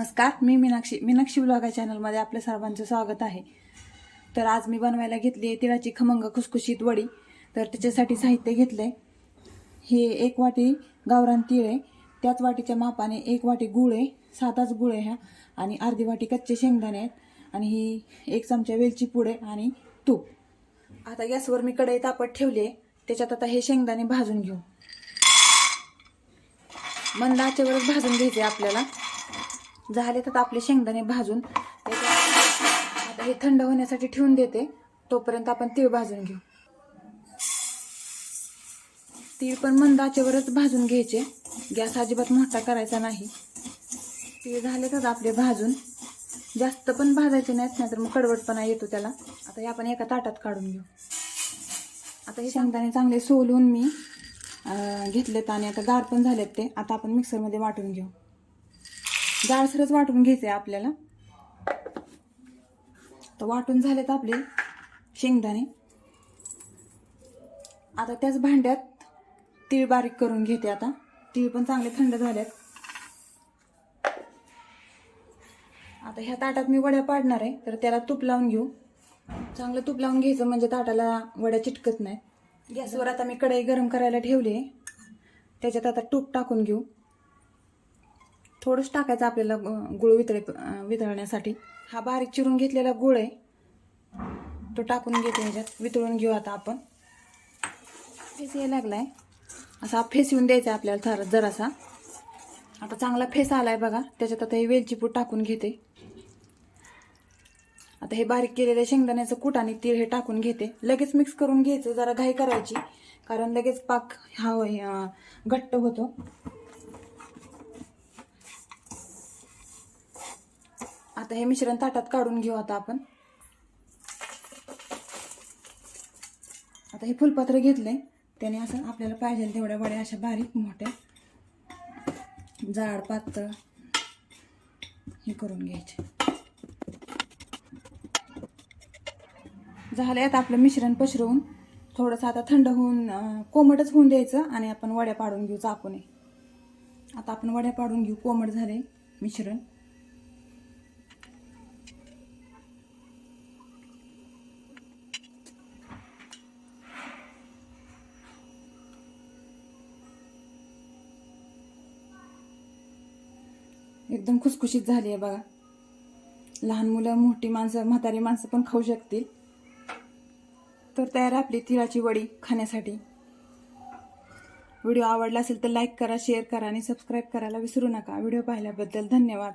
नमस्कार मी मीनाक्षी मीनाक्षी ब्लॉग या चॅनलमध्ये आपल्या सर्वांचं स्वागत आहे. तर आज मी बनवायला घेतली आहे तिळाची खमंग खुसखुशीत वडी. तर त्याच्यासाठी साहित्य घेतलं आहे हे एक वाटी गावरान तीळ आहे. त्याच वाटीच्या मापाने एक वाटी गुळ आहे. साताच गुळ आहे ह्या. आणि अर्धी वाटी कच्चे शेंगदाणे आहेत. आणि ही एक चमचा वेलची पुडे आहे आणि तूप. आता गॅसवर मी कढई तापत ठेवली आहे. त्याच्यात आता हे शेंगदाणे भाजून घेऊ. मंद आचेवरच भाजून घ्यायचे आपल्याला. झाले तर आपले शेंगदाणे भाजून आता हे थंड होण्यासाठी ठेवून देते. तोपर्यंत आपण तीळ भाजून घेऊ. तीळ पण मंद आचेवरच भाजून घ्यायचे. गॅस अजिबात मोठा करायचा नाही. तीळ झाले तर आपले भाजून. जास्त पण भाजायचे नाहीत नाहीतर मग कडवटपणा येतो त्याला. आता हे आपण एका ताटात काढून घेऊ. आता हे शेंगदाणे चांगले सोलून मी घेतलेत आणि आता गार पण झालेत ते. आता आपण मिक्सरमध्ये वाटून घेऊ. जाडसरच वाटून घ्यायचं आहे आपल्याला. तर वाटून झालेत आपले शेंगदाणे. आता त्याच भांड्यात तीळ बारीक करून घेते आता. तीळ पण चांगले थंड झालेत. आता ह्या ताटात मी वड्या पाडणार आहे तर त्याला तूप लावून घेऊ. चांगलं तूप लावून घ्यायचं म्हणजे ताटाला वड्या चिटकत नाही गॅसवर आता मी कढई गरम करायला ठेवली आहे. त्याच्यात आता तूप टाकून घेऊ. थोडंच टाकायचं आपल्याला गुळ वितळे वितळण्यासाठी. हा बारीक चिरून घेतलेला गुळ आहे. तो टाकून घेते ह्याच्यात वितळून घेऊ आता आपण. फेस यायला लागलाय. असा फेस येऊन द्यायचा आपल्याला थर जरासा. आता चांगला फेस आलाय बघा. त्याच्यात आता हे वेलची पूड टाकून घेते. आता हे बारीक केलेलं शेंगदाण्याचं कूट आणि तीळ हे टाकून घेते. लगेच मिक्स करून घ्यायचं. जरा घाई करायची. कारण लगेच पाक हा घट्ट होतो. आता हे मिश्रण ताटात काढून घेऊ आता आपण. आता हे फुलपात्र घेतलंय. त्याने असं आपल्याला पाहिजे तेवढ्या वड्या अशा बारीक मोठ्या. जाड पातळ हे करून घ्यायचे. झालंय आता आपलं मिश्रण पसरवून. थोडंसं आता थंड होऊन कोमटच होऊन द्यायचं आणि आपण वड्या पाडून घेऊ चाकूने. आता आपण वड्या पाडून घेऊ कोमट झाले मिश्रण. एकदम खुसखुशीत झाली आहे बघा. लहान मुलं मोठी माणसं म्हातारी माणसं पण खाऊ शकतील. तर तयार आपली तिळाची वडी खाण्यासाठी. व्हिडिओ आवडला असेल तर लाईक करा शेअर करा आणि सबस्क्राईब करायला विसरू नका. व्हिडिओ पाहिल्याबद्दल धन्यवाद.